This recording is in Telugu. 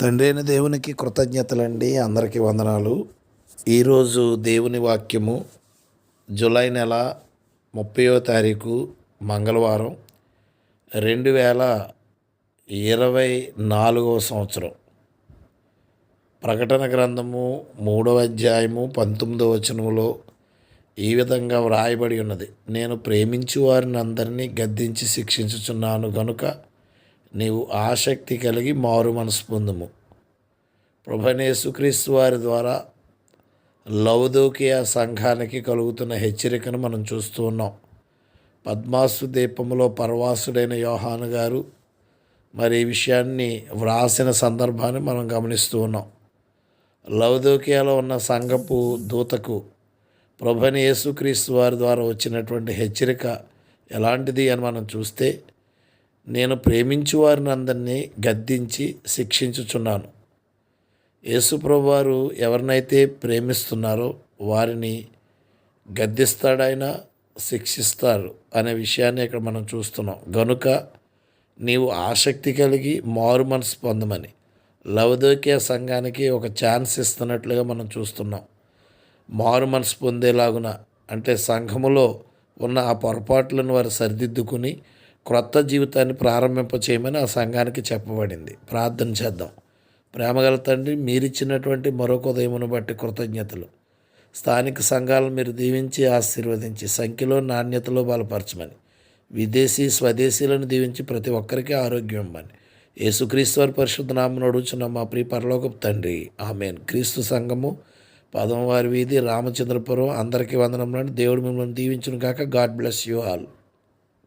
తండ్రి అయిన దేవునికి కృతజ్ఞతలండి. అందరికీ వందనాలు. ఈరోజు దేవుని వాక్యము జూలై నెల ముప్పయో తారీఖు మంగళవారం రెండు వేల ఇరవై నాలుగవ సంవత్సరం. ప్రకటన గ్రంథము మూడవ అధ్యాయము పంతొమ్మిదవ వచనములో ఈ విధంగా వ్రాయబడి ఉన్నది. నేను ప్రేమించు వారిని అందరినీ గద్దించి శిక్షించుచున్నాను గనుక నీవు ఆసక్తి కలిగి మారు మనసు పొందుము. ప్రభనేసుక్రీస్తు వారి ద్వారా లవదోకియ సంఘానికి కలుగుతున్న హెచ్చరికను మనం చూస్తూ ఉన్నాం. పద్మాసు దీపంలో పరవాసుడైన యోహాను గారు మరి ఈ విషయాన్ని వ్రాసిన సందర్భాన్ని మనం గమనిస్తూ ఉన్నాం. లవదోకియాలో ఉన్న సంఘపు దూతకు ప్రభుని యేసుక్రీస్తు వారి ద్వారా వచ్చినటువంటి హెచ్చరిక ఎలాంటిది అని మనం చూస్తే నేను ప్రేమించు వారిని అందరినీ గద్దించి శిక్షించుచున్నాను. యేసుప్రభు వారు ఎవరినైతే ప్రేమిస్తున్నారో వారిని గద్దిస్తాడైనా శిక్షిస్తారు అనే విషయాన్ని ఇక్కడ మనం చూస్తున్నాం. గనుక నీవు ఆసక్తి కలిగి మారు మనసు పొందమని లవదోకే సంఘానికి ఒక ఛాన్స్ ఇస్తున్నట్లుగా మనం చూస్తున్నాం. మారు మనసు పొందేలాగున అంటే సంఘములో ఉన్న ఆ పొరపాట్లను వారు సరిదిద్దుకుని క్రొత్త జీవితాన్ని ప్రారంభింప చేయమని ఆ సంఘానికి చెప్పబడింది. ప్రార్థన చేద్దాం. ప్రేమగల తండ్రి మీరిచ్చినటువంటి మరొక ఉదయమును బట్టి కృతజ్ఞతలు. స్థానిక సంఘాలను మీరు దీవించి ఆశీర్వదించి సంఖ్యలో నాణ్యతలో బలపరచమని విదేశీ స్వదేశీలను దీవించి ప్రతి ఒక్కరికి ఆరోగ్యం ఇవ్వమని. యేసుక్రీస్తు పరిశుద్ధ నామను అడుగుచున్న మా ప్రియ పరలోకపు తండ్రి ఆమెన్. క్రీస్తు సంఘము పదమవారి వీధి రామచంద్రపురం అందరికీ వందనం దేవుడు మిమ్మల్ని దీవించును కాక గాడ్ బ్లెస్ యూ ఆల్.